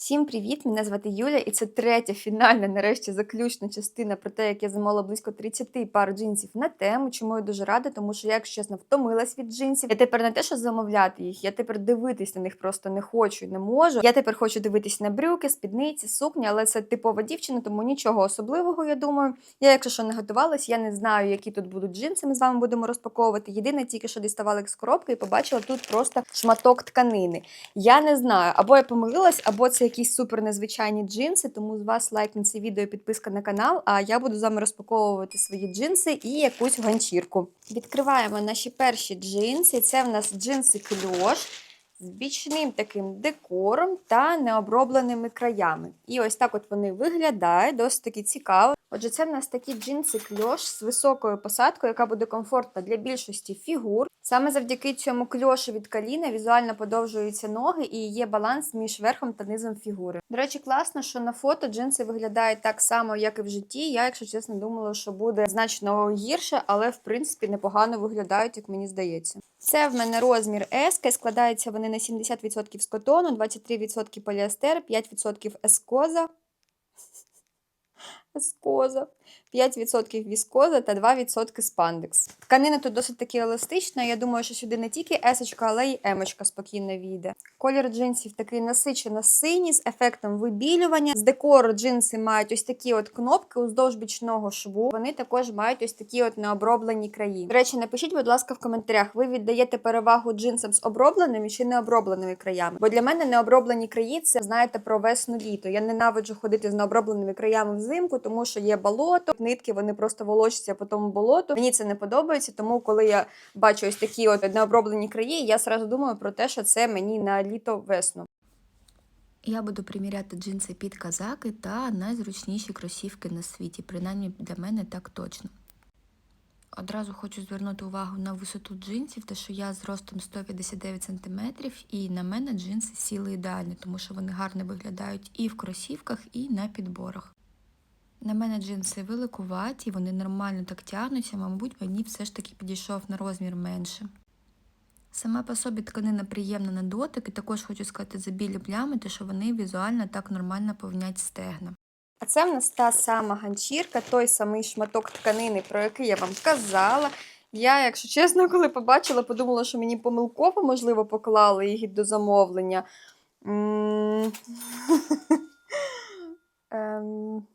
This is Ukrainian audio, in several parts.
Всім привіт! Мене звати Юля, і це третя фінальна, нарешті, заключна частина про те, як я замовила близько 30 пар джинсів на тему. Чому я дуже рада, тому що я, якщо чесно, втомилась від джинсів. Я тепер не те, що замовляти їх, я тепер дивитись на них просто не хочу і не можу. Я тепер хочу дивитись на брюки, спідниці, сукні, але це типова дівчина, тому нічого особливого, я думаю. Я, якщо що не готувалась, я не знаю, які тут будуть джинси. Ми з вами будемо розпаковувати. Єдине, тільки що діставала їх з коробки і побачила тут просто шматок тканини. Я не знаю, або я помилилась, або це якісь супер незвичайні джинси. Тому з вас лайк на це відео, підписка на канал. А я буду з вами розпаковувати свої джинси і якусь ганчірку. Відкриваємо наші перші джинси. Це в нас джинси кльош. З бічним таким декором та необробленими краями. І ось так от вони виглядають, досить таки цікаво. Отже, це в нас такі джинси кльош з високою посадкою, яка буде комфортна для більшості фігур. Саме завдяки цьому кльошу від каліна візуально подовжуються ноги і є баланс між верхом та низом фігури. До речі, класно, що на фото джинси виглядають так само, як і в житті. Я, якщо чесно, думала, що буде значно гірше, але в принципі непогано виглядають, як мені здається. Це в мене розмір S, складаються вони на 70% з котону, 23% поліестер, 5% ескоза. Ескоза, 5% віскоза та 2% спандекс. Тканина тут досить таки еластична. Я думаю, що сюди не тільки есочка, але й емочка спокійно війде. Колір джинсів такий насичено синій з ефектом вибілювання. З декору джинси мають ось такі от кнопки уздовж бічного шву. Вони також мають ось такі от необроблені краї. До речі, напишіть, будь ласка, в коментарях, ви віддаєте перевагу джинсам з обробленими чи необробленими краями. Бо для мене необроблені краї це знаєте про весну літо. Я ненавиджу ходити з необробленими краями взимку, тому що є болото, нитки вони просто волочаться по тому болоту. Мені це не подобається, тому коли я бачу ось такі от необроблені краї, я сразу думаю про те, що це мені на літо-весну. Я буду приміряти джинси під казаки та найзручніші кросівки на світі, принаймні для мене так точно. Одразу хочу звернути увагу на висоту джинсів, те, що я з ростом 159 см, і на мене джинси сіли ідеально, тому що вони гарно виглядають і в кросівках, і на підборах. На мене джинси великуваті, вони нормально так тягнуться, мабуть, мені все ж таки підійшов на розмір менше. Сама по собі тканина приємна на дотик, і також хочу сказати за білі плями, те, що вони візуально так нормально повнять стегна. А це в нас та сама ганчірка, той самий шматок тканини, про який я вам казала. Я, якщо чесно, коли побачила, подумала, що мені помилково, можливо, поклали їх до замовлення.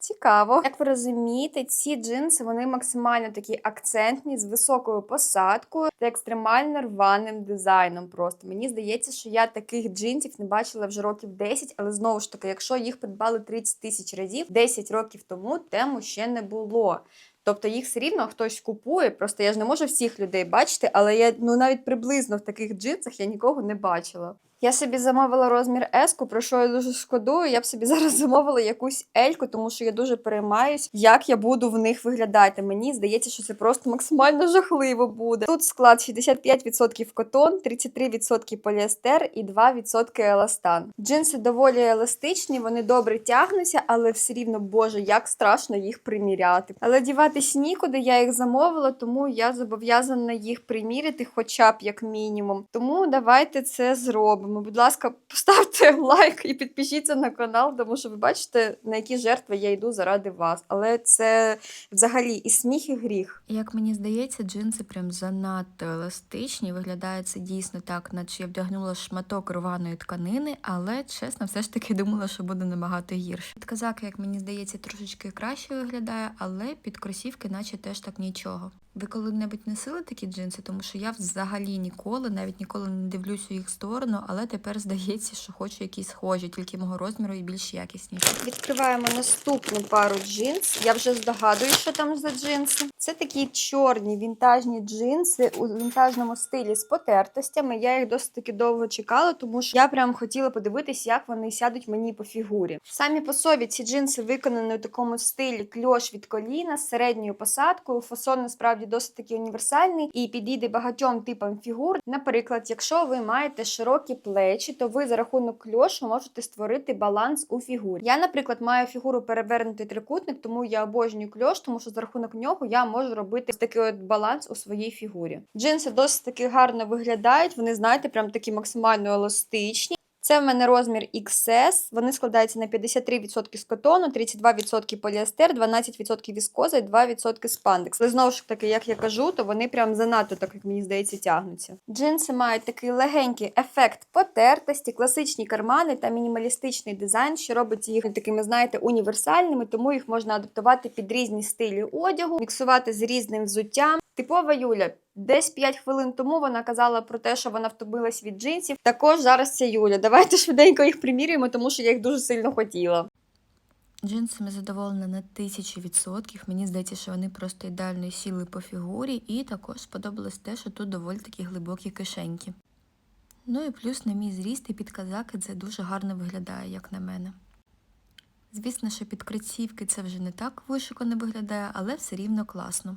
Цікаво. Як ви розумієте, ці джинси вони максимально такі акцентні, з високою посадкою та екстремально рваним дизайном. Просто мені здається, що я таких джинсів не бачила вже років 10, але знову ж таки, якщо їх придбали 30 тисяч разів, 10 років тому тему ще не було. Тобто їх все рівно хтось купує. Просто я ж не можу всіх людей бачити, але я ну навіть приблизно в таких джинсах я нікого не бачила. Я собі замовила розмір S, про що я дуже шкодую. Я б собі зараз замовила якусь Ельку, тому що я дуже переймаюсь, як я буду в них виглядати. Мені здається, що це просто максимально жахливо буде. Тут склад 65% котон, 33% поліестер і 2% еластан. Джинси доволі еластичні, вони добре тягнуться, але все рівно, боже, як страшно їх приміряти. Але діватись нікуди, я їх замовила, тому я зобов'язана їх приміряти, хоча б як мінімум. Тому давайте це зробимо. Будь ласка, поставте лайк і підпишіться на канал, тому що ви бачите, на які жертви я йду заради вас. Але це взагалі і сміх, і гріх. Як мені здається, джинси прям занадто еластичні. Виглядає це дійсно так, наче я вдягнула шматок рваної тканини, але чесно, все ж таки думала, що буде набагато гірше. Під казаки, як мені здається, трошечки краще виглядає, але під кросівки, наче теж так нічого. Ви коли-небудь носили такі джинси, тому що я взагалі ніколи, навіть ніколи не дивлюся у їх сторону, але тепер здається, що хочу якісь схожі, тільки мого розміру і більш якісніші. Відкриваємо наступну пару джинс. Я вже здогадую, що там за джинси. Це такі чорні вінтажні джинси у вінтажному стилі з потертостями. Я їх досить таки довго чекала, тому що я прям хотіла подивитись, як вони сядуть мені по фігурі. Самі по собі ці джинси виконані у такому стилі кльош від коліна з середньою посадкою. Фасон насправді досить таки універсальний і підійде багатьом типам фігур. Наприклад, якщо ви маєте широкі плечі, то ви за рахунок кльошу можете створити баланс у фігурі. Я, наприклад, маю фігуру перевернутий трикутник, тому я обожнюю кльош, тому що за рахунок нього я можу робити такий от баланс у своїй фігурі. Джинси досить таки гарно виглядають. Вони, знаєте, прям такі максимально еластичні. Це в мене розмір XS. Вони складаються на 53% з котону, 32% поліестер, 12% віскоза і 2% спандекс. Але знову ж таки, як я кажу, то вони прям занадто, так як мені здається, тягнуться. Джинси мають такий легенький ефект потертості, класичні кармани та мінімалістичний дизайн, що робить їх такими, знаєте, універсальними, тому їх можна адаптувати під різні стилі одягу, міксувати з різним взуттям. Типова Юля. Десь 5 хвилин тому вона казала про те, що вона втомилась від джинсів. Також зараз це Юля. Давайте швиденько їх примірюємо, тому що я їх дуже сильно хотіла. Джинсами задоволена на тисячі відсотків. Мені здається, що вони просто ідеально сіли по фігурі, і також сподобалось те, що тут доволі такі глибокі кишеньки. Ну і плюс на мій зріст і під казаки це дуже гарно виглядає, як на мене. Звісно, що під кросівки це вже не так вишукано виглядає, але все рівно класно.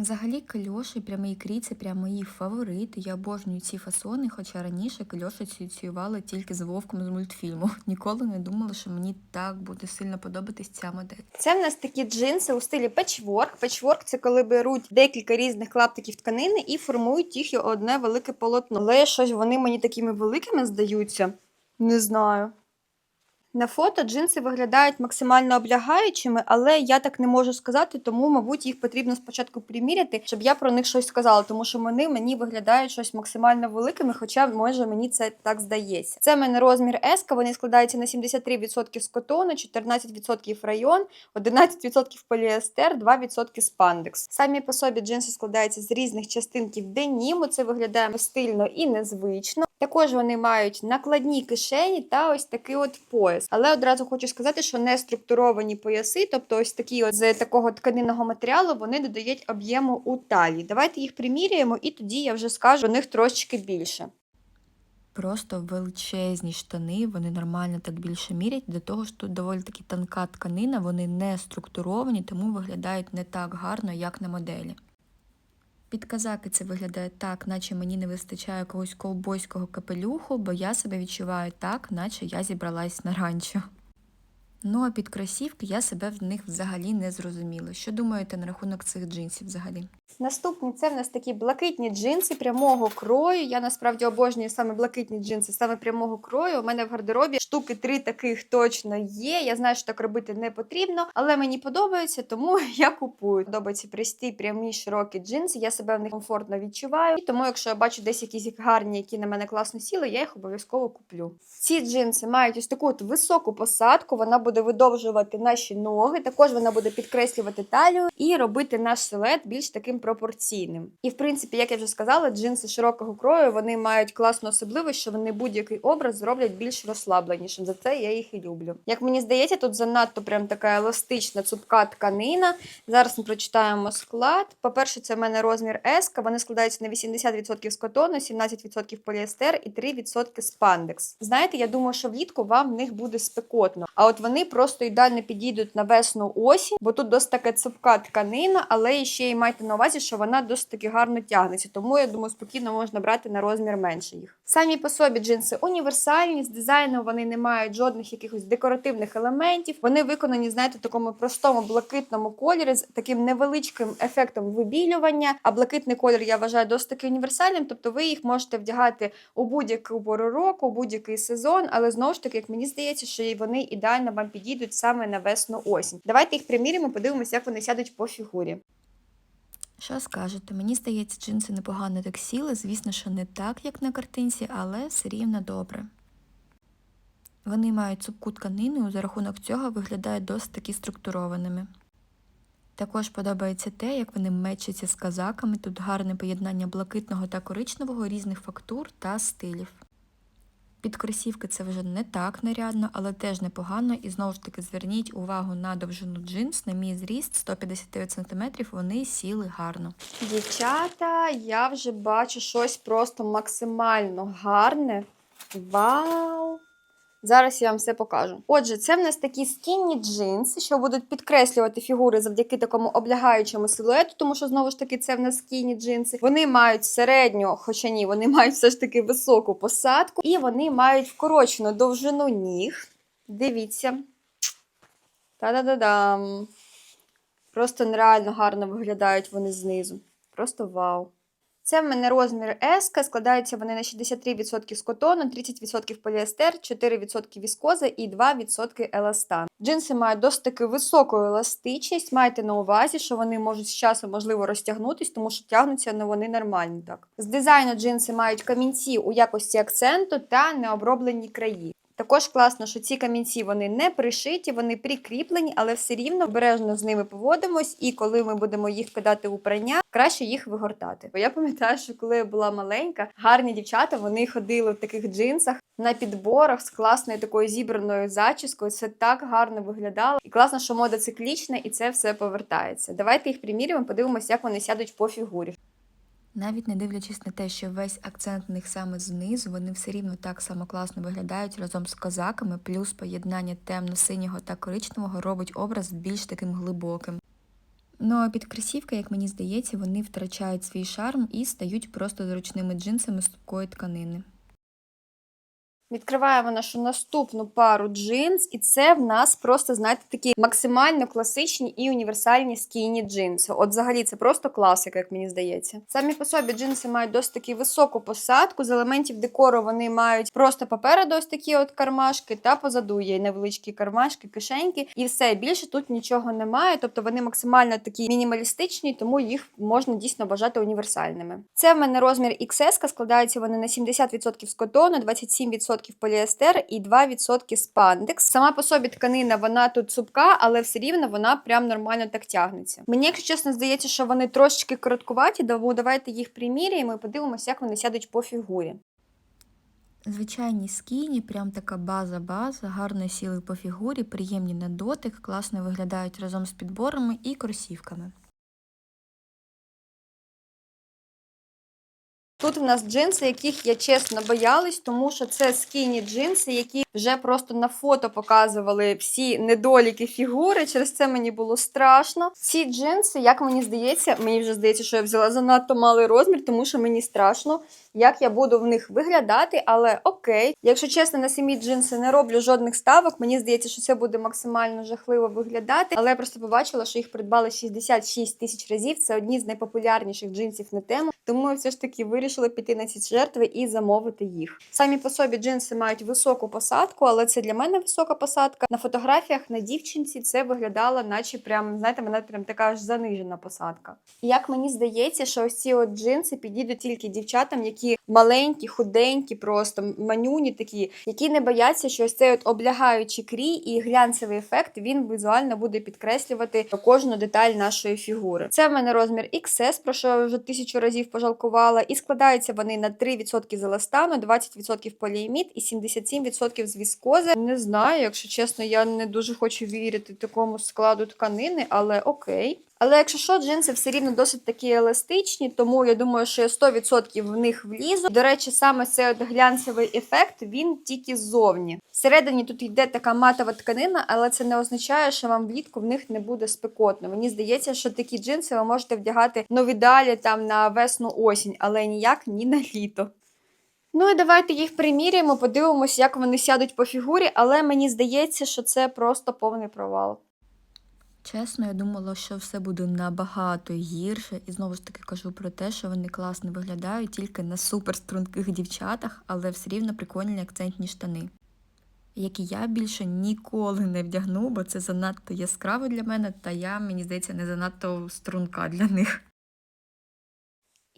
Взагалі кальоші, прямий крій це прям мої фаворити. Я обожнюю ці фасони, хоча раніше кальоші асоціювала тільки з вовком з мультфільму. Ніколи не думала, що мені так буде сильно подобатись ця модель. Це в нас такі джинси у стилі печворк. Печворк це коли беруть декілька різних клаптиків тканини і формують їх одне велике полотно. Але щось вони мені такими великими здаються. Не знаю. На фото джинси виглядають максимально облягаючими, але я так не можу сказати, тому, мабуть, їх потрібно спочатку приміряти, щоб я про них щось сказала, тому що вони мені виглядають щось максимально великими, хоча, може, мені це так здається. Це в мене розмір S, вони складаються на 73% з котону, 14% район, 11% поліестер, 2% спандекс. Самі по собі джинси складаються з різних частинків деніму, це виглядає стильно і незвично. Також вони мають накладні кишені та ось такий от пояс. Але одразу хочу сказати, що не структуровані пояси, тобто ось такі от з такого тканинного матеріалу, вони додають об'єму у талії. Давайте їх приміряємо, і тоді я вже скажу про них трошечки більше. Просто величезні штани, вони нормально так більше мірять. До того ж, тут доволі таки тонка тканина, вони не структуровані, тому виглядають не так гарно, як на моделі. Під казаки це виглядає так, наче мені не вистачає якогось ковбойського капелюху, бо я себе відчуваю так, наче я зібралась на ранчо. Ну а під кросівки я себе в них взагалі не зрозуміла. Що думаєте на рахунок цих джинсів взагалі? Наступні це в нас такі блакитні джинси прямого крою. Я насправді обожнюю саме блакитні джинси, саме прямого крою. У мене в гардеробі штуки три таких точно є. Я знаю, що так робити не потрібно, але мені подобається, тому я купую. Подобається прості, прямі, широкі джинси. Я себе в них комфортно відчуваю. І тому, якщо я бачу десь якісь гарні, які на мене класно сіли, я їх обов'язково куплю. Ці джинси мають ось таку от високу посадку. Вона буде видовжувати наші ноги. Також вона буде підкреслювати талію і робити наш силует більш таким пропорційним. І в принципі, як я вже сказала, джинси широкого крою вони мають класну особливість, що вони будь-який образ зроблять більш розслабленішим. За це я їх і люблю. Як мені здається, тут занадто прям така еластична цупка тканина. Зараз ми прочитаємо склад. По-перше, це в мене розмір S, вони складаються на 80% з котону, 17% поліестер і 3% спандекс. Знаєте, я думаю, що влітку вам в них буде спекотно. А от вони просто ідеально підійдуть на весну осінь, бо тут досить така цупка тканина, але ще й майте на увазі, що вона досить таки гарно тягнеться. Тому я думаю, спокійно можна брати на розмір менше їх. Самі по собі джинси універсальні, з дизайну вони не мають жодних якихось декоративних елементів. Вони виконані, знаєте, в такому простому блакитному кольорі з таким невеличким ефектом вибілювання. А блакитний колір я вважаю досить таки універсальним, тобто ви їх можете вдягати у будь-яку пору року, у будь-який сезон, але знову ж таки, як мені здається, що вони ідеально вам підійдуть саме на весну осінь. Давайте їх приміряємо, подивимося, як вони сядуть по фігурі. Що скажете? Мені здається, джинси непогано так сіли, звісно, що не так, як на картинці, але все рівно добре. Вони мають цупку тканину і за рахунок цього виглядають досить таки структурованими. Також подобається те, як вони мечаться з казаками, тут гарне поєднання блакитного та коричневого, різних фактур та стилів. Під кросівки це вже не так нарядно, але теж непогано. І знову ж таки зверніть увагу на довжину джинс. На мій зріст 159 см, вони сіли гарно. Дівчата, я вже бачу щось просто максимально гарне. Вау! Зараз я вам все покажу. Отже, це в нас такі скінні джинси, що будуть підкреслювати фігури завдяки такому облягаючому силуету, тому що знову ж таки це в нас скінні джинси. Вони мають середню, хоча ні, вони мають все ж таки високу посадку, і вони мають вкорочену довжину ніг. Дивіться. Та-да-да-дам. Просто нереально гарно виглядають вони знизу. Просто вау. Це в мене розмір S, складаються вони на 63% з котону, 30% поліестер, 4% віскоза і 2% еластан. Джинси мають досить таки високу еластичність. Майте на увазі, що вони можуть з часом можливо розтягнутись, тому що тягнуться ну, вони нормальні. Так з дизайну джинси мають камінці у якості акценту та необроблені краї. Також класно, що ці камінці вони не пришиті, вони прикріплені, але все рівно обережно з ними поводимось. І коли ми будемо їх кидати у прання, краще їх вигортати. Бо я пам'ятаю, що коли я була маленька, гарні дівчата вони ходили в таких джинсах на підборах з класною такою зібраною зачіскою. Це так гарно виглядало. І класно, що мода циклічна, і це все повертається. Давайте їх примірюємо, подивимося, як вони сядуть по фігурі. Навіть не дивлячись на те, що весь акцент в них саме знизу, вони все рівно так само класно виглядають разом з козаками, плюс поєднання темно-синього та коричневого робить образ більш таким глибоким. Ну а під кросівки, як мені здається, вони втрачають свій шарм і стають просто зручними джинсами з тупкої тканини. Відкриваємо нашу наступну пару джинс, і це в нас просто, знаєте, такі максимально класичні і універсальні скійні джинси. От взагалі це просто класика, як мені здається. Самі по собі джинси мають досить таки високу посадку. З елементів декору вони мають просто попереду ось такі от кармашки, та позаду є невеличкі кармашки, кишеньки, і все більше тут нічого немає. Тобто вони максимально такі мінімалістичні, тому їх можна дійсно вважати універсальними. Це в мене розмір XS, складаються вони на 70% з котону, 27% поліестер і 2% спандекс. Сама по собі тканина вона тут цупка, але все рівно вона прям нормально так тягнеться. Мені, якщо чесно, здається, що вони трошечки короткуваті, тому давайте їх приміряємо і подивимося, як вони сядуть по фігурі. Звичайні скіні, прям така база-база, гарно сіли по фігурі, приємні на дотик, класно виглядають разом з підборами і кросівками. Тут в нас джинси, яких я чесно боялась, тому що це скіні джинси, які вже просто на фото показували всі недоліки фігури. Через це мені було страшно. Ці джинси, як мені здається, мені вже здається, що я взяла занадто малий розмір, тому що мені страшно, як я буду в них виглядати. Але окей, якщо чесно, на самі джинси не роблю жодних ставок. Мені здається, що це буде максимально жахливо виглядати. Але я просто побачила, що їх придбали 66 тисяч разів. Це одні з найпопулярніших джинсів на тему. Тому я все ж таки вирішила піти на ці жертви і замовити їх. Самі по собі джинси мають високу посадку, але це для мене висока посадка. На фотографіях на дівчинці це виглядало, наче прям, знаєте, мене прям така аж занижена посадка. І як мені здається, що ось ці от джинси підійдуть тільки дівчатам, які маленькі, худенькі, просто манюні такі, які не бояться, що ось цей от облягаючий крій і глянцевий ефект він візуально буде підкреслювати кожну деталь нашої фігури. Це в мене розмір XS, про що я вже тисячу разів пожалкувала, і складаються вони на 3% з еластану, 20% поліамід і 77% з віскози. Не знаю, якщо чесно, я не дуже хочу вірити такому складу тканини, але окей. Але якщо що, джинси все рівно досить такі еластичні, тому я думаю, що я 100% в них влізу. До речі, саме цей от глянцевий ефект він тільки ззовні. Всередині тут йде така матова тканина, але це не означає, що вам влітку в них не буде спекотно. Мені здається, що такі джинси ви можете вдягати нові далі там на весну осінь, але ніяк ні на літо. Ну і давайте їх приміряємо, подивимося, як вони сядуть по фігурі, але мені здається, що це просто повний провал. Чесно, я думала, що все буде набагато гірше, і знову ж таки кажу про те, що вони класно виглядають тільки на супер струнких дівчатах, але все рівно прикольні акцентні штани. Які я більше ніколи не вдягну, бо це занадто яскраво для мене, та я, мені здається, не занадто струнка для них.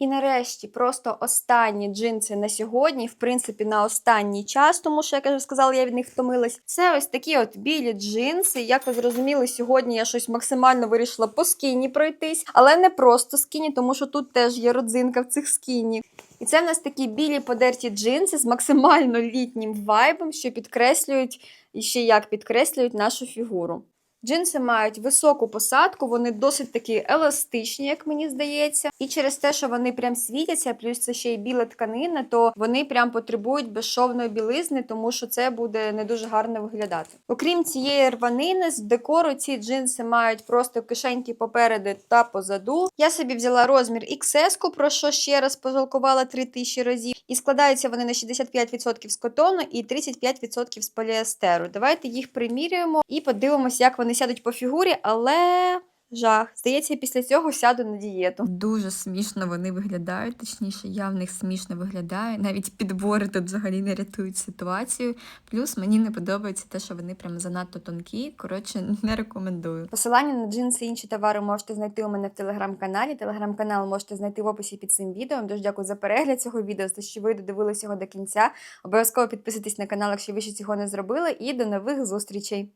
І нарешті просто останні джинси на сьогодні, в принципі, на останній час, тому що, як я вже сказала, я від них втомилась. Це ось такі от білі джинси. Як ви зрозуміли, сьогодні я щось максимально вирішила по скіні пройтись, але не просто скіні, тому що тут теж є родзинка в цих скіні. І це в нас такі білі подерті джинси з максимально літнім вайбом, що підкреслюють і ще як підкреслюють нашу фігуру. Джинси мають високу посадку, вони досить такі еластичні, як мені здається. І через те, що вони прям світяться, плюс це ще й біла тканина, то вони прям потребують безшовної білизни, тому що це буде не дуже гарно виглядати. Окрім цієї рванини, з декору ці джинси мають просто кишеньки попереду та позаду. Я собі взяла розмір XS, про що ще раз пожалкувала 3000 разів. І складаються вони на 65% з котону і 35% з поліестеру. Давайте їх примірюємо і подивимося, як вони сядуть по фігурі, але жах. Здається, я після цього сяду на дієту. Дуже смішно вони виглядають, точніше, я в них смішно виглядаю. Навіть підбори тут взагалі не рятують ситуацію. Плюс мені не подобається те, що вони прям занадто тонкі. Коротше, не рекомендую. Посилання на джинси і інші товари можете знайти у мене в телеграм-каналі. Телеграм-канал можете знайти в описі під цим відео. Дуже дякую за перегляд цього відео, за те, що ви додивилися його до кінця. Обов'язково підписуйтесь на канал, якщо ви ще цього не зробили, і до нових зустрічей!